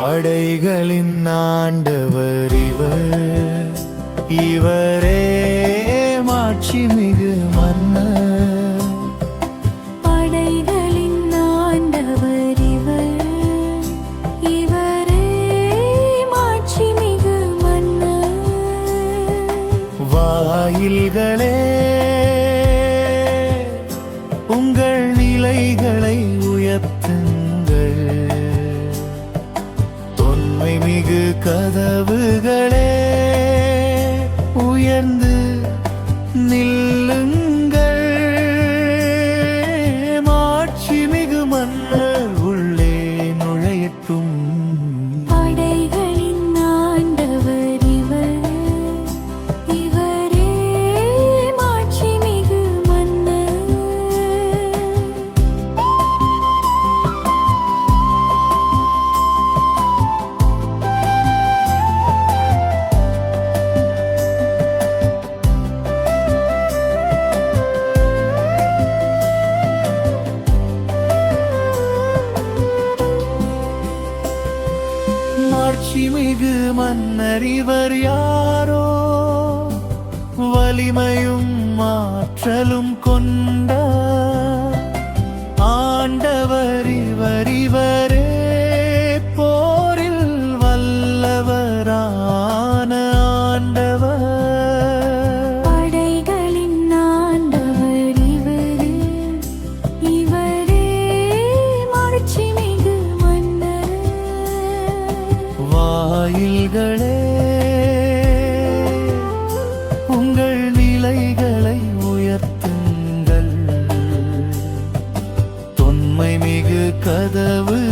படைகளின் ஆண்டவர் இவர். இவரே மாட்சி மிகு மன்னர். படைகளின் ஆண்டவர் இவர். இவரே மன்னர். வாயில்களே உங்கள் நிலைகளை உயர்த்துங்கள். மிகு கதவுகளே. மாட்சி மன்னறிவர் யாரோ? வலிமையும் மாற்றலும் கொண்ட ஆண்டவர் இவர் இவர் கதவுகளே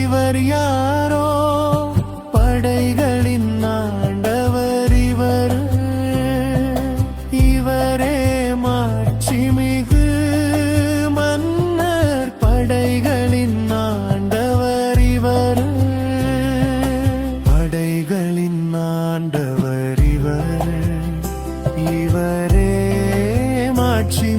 இவர் யாரோ? படைகளின் ஆண்டவர் இவர். இவரே மாட்சி மிகு மன்னர். படைகளின் ஆண்டவர் இவர். படைகளின் ஆண்டவர் இவர். இவரே மாட்சி